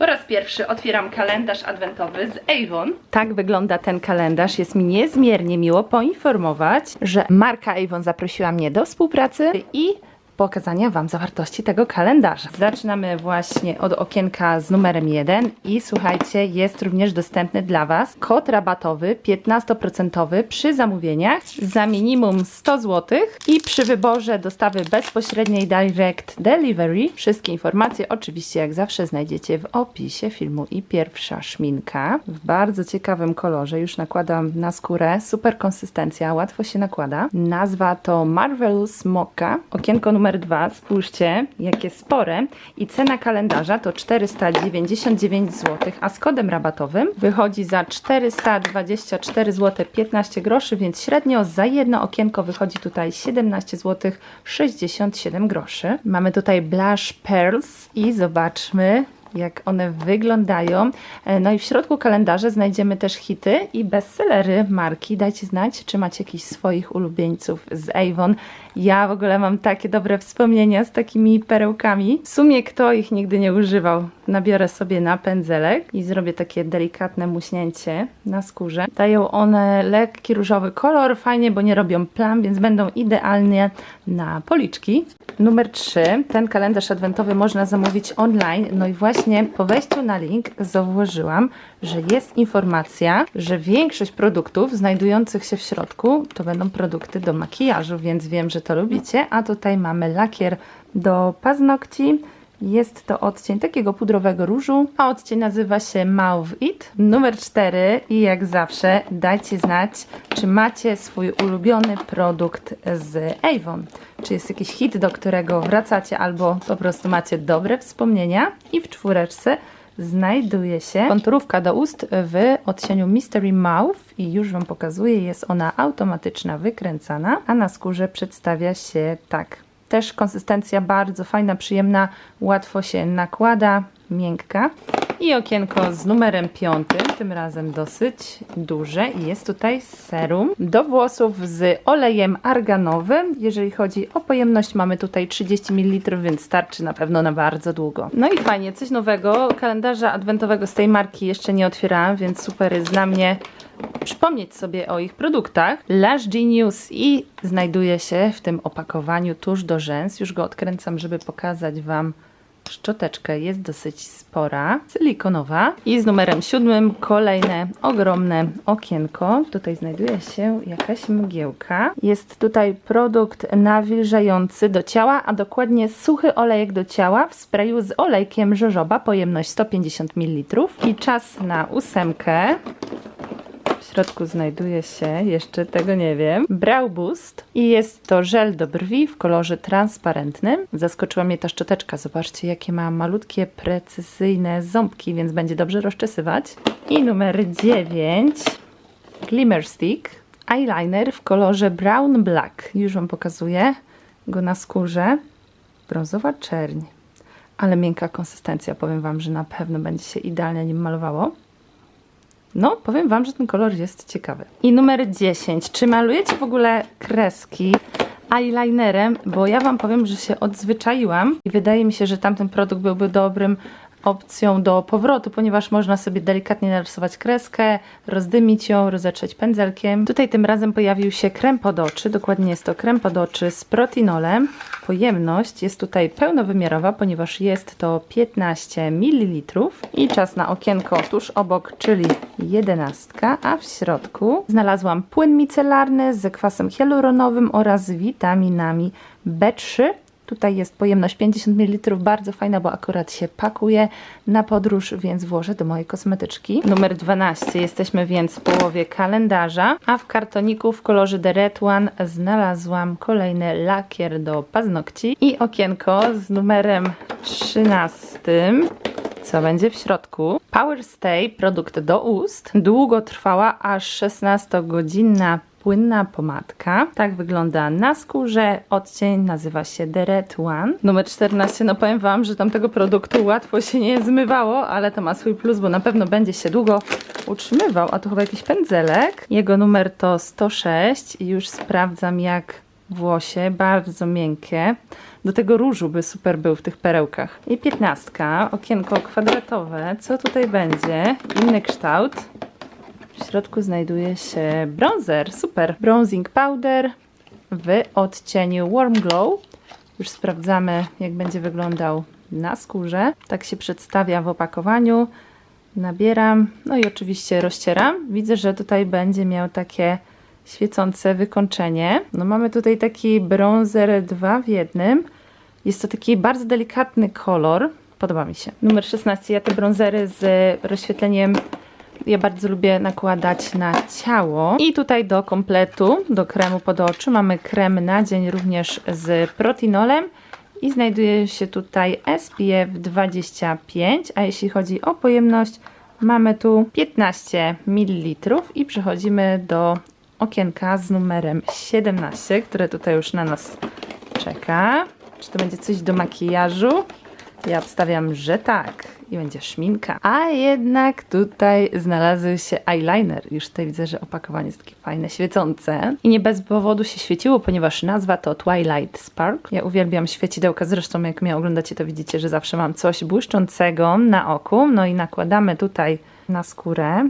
Po raz pierwszy otwieram kalendarz adwentowy z Avon. Tak wygląda ten kalendarz. Jest mi niezmiernie miło poinformować, że marka Avon zaprosiła mnie do współpracy i pokazania Wam zawartości tego kalendarza. Zaczynamy właśnie od okienka z numerem 1 i słuchajcie, jest również dostępny dla Was kod rabatowy 15% przy zamówieniach za minimum 100 zł i przy wyborze dostawy bezpośredniej Direct Delivery. Wszystkie informacje oczywiście jak zawsze znajdziecie w opisie filmu i pierwsza szminka w bardzo ciekawym kolorze. Już nakładam na skórę. Super konsystencja, łatwo się nakłada. Nazwa to Marvelous Mocha. Okienko numer dwa, spójrzcie, jakie spore. I cena kalendarza to 499 zł, a z kodem rabatowym wychodzi za 424 zł 15 groszy, więc średnio za jedno okienko wychodzi tutaj 17 zł 67 groszy. Mamy tutaj Blush Pearls i zobaczmy jak one wyglądają. E, No i w środku kalendarza znajdziemy też hity i bestsellery marki. Dajcie znać, czy macie jakichś swoich ulubieńców z Avon. Ja w ogóle mam takie dobre wspomnienia z takimi perełkami. W sumie kto ich nigdy nie używał? Nabiorę sobie na pędzelek i zrobię takie delikatne muśnięcie na skórze. Dają one lekki różowy kolor, fajnie, bo nie robią plam, więc będą idealnie na policzki. Numer 3. Ten kalendarz adwentowy można zamówić online. No i właśnie po wejściu na link zauważyłam, że jest informacja, że większość produktów znajdujących się w środku to będą produkty do makijażu, więc wiem, że to lubicie. A tutaj mamy lakier do paznokci. Jest to odcień takiego pudrowego różu, a odcień nazywa się Mauve It. Numer 4 i jak zawsze dajcie znać, czy macie swój ulubiony produkt z Avon. Czy jest jakiś hit, do którego wracacie albo po prostu macie dobre wspomnienia. I w czwóreczce znajduje się konturówka do ust w odcieniu Mystery Mouth i już Wam pokazuję, jest ona automatyczna, wykręcana, a na skórze przedstawia się tak. Też konsystencja bardzo fajna, przyjemna, łatwo się nakłada, miękka. I okienko z numerem piątym, tym razem dosyć duże i jest tutaj serum do włosów z olejem arganowym. Jeżeli chodzi o pojemność mamy tutaj 30 ml, więc starczy na pewno na bardzo długo. No i fajnie, coś nowego. Kalendarza adwentowego z tej marki jeszcze nie otwierałam, więc super jest dla mnie przypomnieć sobie o ich produktach. Lash Genius i znajduje się w tym opakowaniu tuż do rzęs. Już go odkręcam, żeby pokazać Wam szczoteczkę. Jest dosyć spora, silikonowa. I z numerem siódmym kolejne ogromne okienko. Tutaj znajduje się jakaś mgiełka. Jest tutaj produkt nawilżający do ciała, a dokładnie suchy olejek do ciała w sprayu z olejkiem żożoba, pojemność 150 ml. I czas na ósemkę. Środku znajduje się, jeszcze tego nie wiem, Brow Boost i jest to żel do brwi w kolorze transparentnym. Zaskoczyła mnie ta szczoteczka, zobaczcie jakie ma malutkie, precyzyjne ząbki, więc będzie dobrze rozczesywać. I numer 9, Glimmer Stick, eyeliner w kolorze Brown Black. Już Wam pokazuję go na skórze. Brązowa czerń, ale miękka konsystencja, powiem Wam, że na pewno będzie się idealnie nim malowało. No, powiem Wam, że ten kolor jest ciekawy. I numer 10. Czy malujecie w ogóle kreski eyelinerem? Bo ja Wam powiem, że się odzwyczaiłam i wydaje mi się, że tamten produkt byłby dobrym opcją do powrotu, ponieważ można sobie delikatnie narysować kreskę, rozdymić ją, rozetrzeć pędzelkiem. Tutaj tym razem pojawił się krem pod oczy, dokładnie jest to krem pod oczy z protinolem. Pojemność jest tutaj pełnowymiarowa, ponieważ jest to 15 ml i czas na okienko tuż obok, czyli 11, a w środku znalazłam płyn micelarny z kwasem hialuronowym oraz witaminami B3 Tutaj jest pojemność 50 ml, bardzo fajna, bo akurat się pakuje na podróż, więc włożę do mojej kosmetyczki. Numer 12. Jesteśmy więc w połowie kalendarza, a w kartoniku w kolorze The Red One znalazłam kolejny lakier do paznokci i okienko z numerem 13. Co będzie w środku? Power Stay, produkt do ust. Długo trwała, aż 16-godzinna płynna pomadka. Tak wygląda na skórze. Odcień nazywa się The Red One. Numer 14. No powiem Wam, że tamtego produktu łatwo się nie zmywało, ale to ma swój plus, bo na pewno będzie się długo utrzymywał. A tu chyba jakiś pędzelek. Jego numer to 106 i już sprawdzam jak włosie, bardzo miękkie. Do tego różu by super był w tych perełkach. I piętnastka, okienko kwadratowe. Co tutaj będzie? Inny kształt. W środku znajduje się bronzer, super. Bronzing powder w odcieniu Warm Glow. Już sprawdzamy, jak będzie wyglądał na skórze. Tak się przedstawia w opakowaniu. Nabieram, no i oczywiście rozcieram. Widzę, że tutaj będzie miał takie świecące wykończenie. No mamy tutaj taki bronzer 2 w jednym. Jest to taki bardzo delikatny kolor. Podoba mi się. Numer 16. Ja te bronzery z rozświetleniem ja bardzo lubię nakładać na ciało. I tutaj do kompletu, do kremu pod oczy mamy krem na dzień również z protinolem i znajduje się tutaj SPF 25, a jeśli chodzi o pojemność mamy tu 15 ml i przechodzimy do okienka z numerem 17, które tutaj już na nas czeka. Czy to będzie coś do makijażu? Ja obstawiam, że tak. I będzie szminka. A jednak tutaj znalazł się eyeliner. Już tutaj widzę, że opakowanie jest takie fajne, świecące. I nie bez powodu się świeciło, ponieważ nazwa to Twilight Spark. Ja uwielbiam świecidełka, zresztą jak mnie oglądacie, to widzicie, że zawsze mam coś błyszczącego na oku. No i nakładamy tutaj na skórę.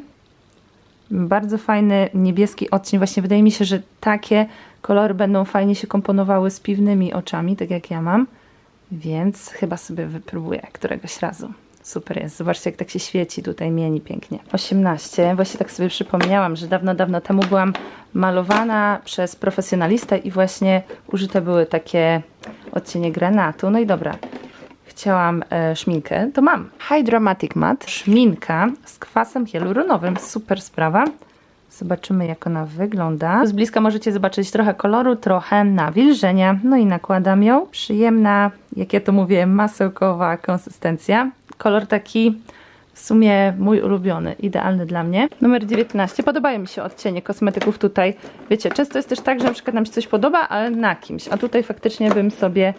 Bardzo fajny niebieski odcień. Właśnie wydaje mi się, że takie kolory będą fajnie się komponowały z piwnymi oczami, tak jak ja mam. Więc chyba sobie wypróbuję któregoś razu. Super jest. Zobaczcie, jak tak się świeci tutaj, mieni pięknie. 18. Właśnie tak sobie przypomniałam, że dawno, dawno temu byłam malowana przez profesjonalistę i właśnie użyte były takie odcienie granatu. No i dobra, chciałam e, szminkę, to mam. Hydromatic Matte, szminka z kwasem hialuronowym. Super sprawa. Zobaczymy, jak ona wygląda. Z bliska możecie zobaczyć trochę koloru, trochę nawilżenia. No i nakładam ją. Przyjemna, jak ja to mówię, masełkowa konsystencja. Kolor taki w sumie mój ulubiony, idealny dla mnie. Numer 19. Podobają mi się odcienie kosmetyków tutaj. Wiecie, często jest też tak, że na przykład nam się coś podoba, ale na kimś. A tutaj faktycznie bym sobie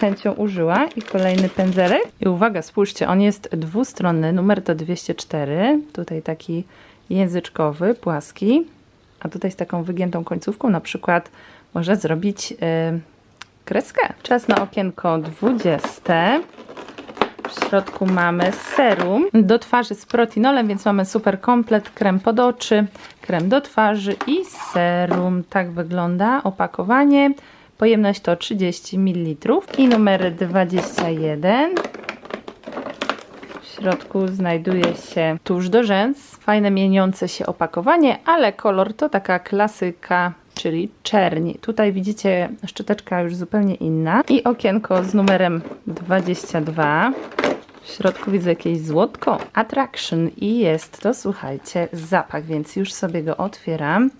chęcią użyła. I kolejny pędzelek. I uwaga, spójrzcie, on jest dwustronny. Numer to 204. Tutaj taki języczkowy, płaski. A tutaj z taką wygiętą końcówką na przykład można zrobić yy, kreskę. Czas na okienko 20. W środku mamy serum do twarzy z protinolem, więc mamy super komplet, krem pod oczy, krem do twarzy i serum. Tak wygląda opakowanie. Pojemność to 30 ml i numer 21. W środku znajduje się tuż do rzęs, fajne mieniące się opakowanie, ale kolor to taka klasyka czyli czerni. Tutaj widzicie szczoteczka już zupełnie inna i okienko z numerem 22. W środku widzę jakieś złotko. Attraction i jest to, słuchajcie, zapach, więc już sobie go otwieram.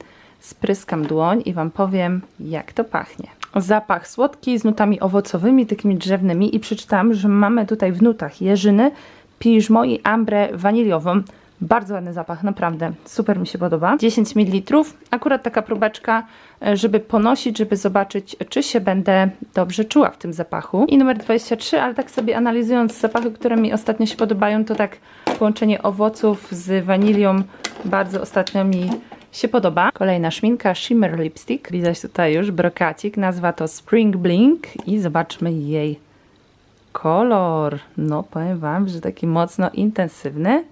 Spryskam dłoń i Wam powiem, jak to pachnie. Zapach słodki z nutami owocowymi, takimi drzewnymi i przeczytałam, że mamy tutaj w nutach jeżyny, piżmo i ambrę waniliową. Bardzo ładny zapach, naprawdę. Super mi się podoba. 10 ml. Akurat taka próbeczka, e, żeby ponosić, żeby zobaczyć, czy się będę dobrze czuła w tym zapachu. I numer 23, ale tak sobie analizując zapachy, które mi ostatnio się podobają, to tak połączenie owoców z wanilią bardzo ostatnio mi się podoba. Kolejna szminka Shimmer Lipstick. Widać tutaj już brokacik. Nazwa to Spring Blink i zobaczmy jej kolor. No powiem Wam, że taki mocno intensywny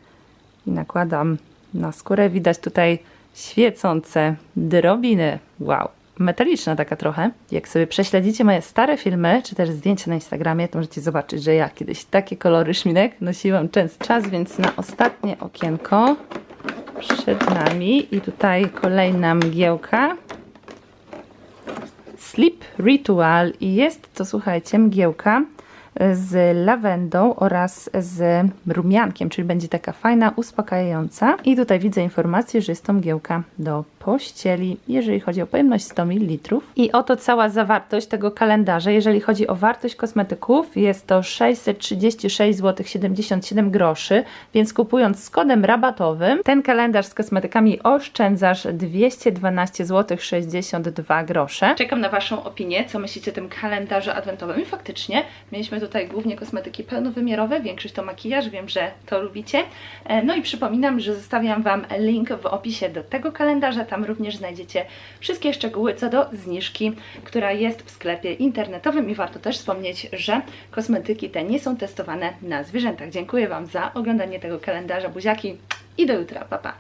i nakładam na skórę. Widać tutaj świecące drobiny. Wow, metaliczna taka trochę. Jak sobie prześledzicie moje stare filmy, czy też zdjęcia na Instagramie, to możecie zobaczyć, że ja kiedyś takie kolory szminek nosiłam często. Czas więc na ostatnie okienko przed nami i tutaj kolejna mgiełka. Sleep Ritual i jest to, słuchajcie, mgiełka z lawendą oraz z rumiankiem, czyli będzie taka fajna, uspokajająca. I tutaj widzę informację, że jest to mgiełka do pościeli, jeżeli chodzi o pojemność 100 ml. I oto cała zawartość tego kalendarza. Jeżeli chodzi o wartość kosmetyków, jest to 636 zł 77 groszy, więc kupując z kodem rabatowym ten kalendarz z kosmetykami oszczędzasz 212 zł 62 grosze. Czekam na Waszą opinię, co myślicie o tym kalendarzu adwentowym i faktycznie mieliśmy tutaj głównie kosmetyki pełnowymiarowe, większość to makijaż, wiem, że to lubicie. E, No i przypominam, że zostawiam Wam link w opisie do tego kalendarza, Tam również znajdziecie wszystkie szczegóły co do zniżki, która jest w sklepie internetowym i warto też wspomnieć, że kosmetyki te nie są testowane na zwierzętach. Dziękuję Wam za oglądanie tego kalendarza. Buziaki i do jutra. Pa, pa.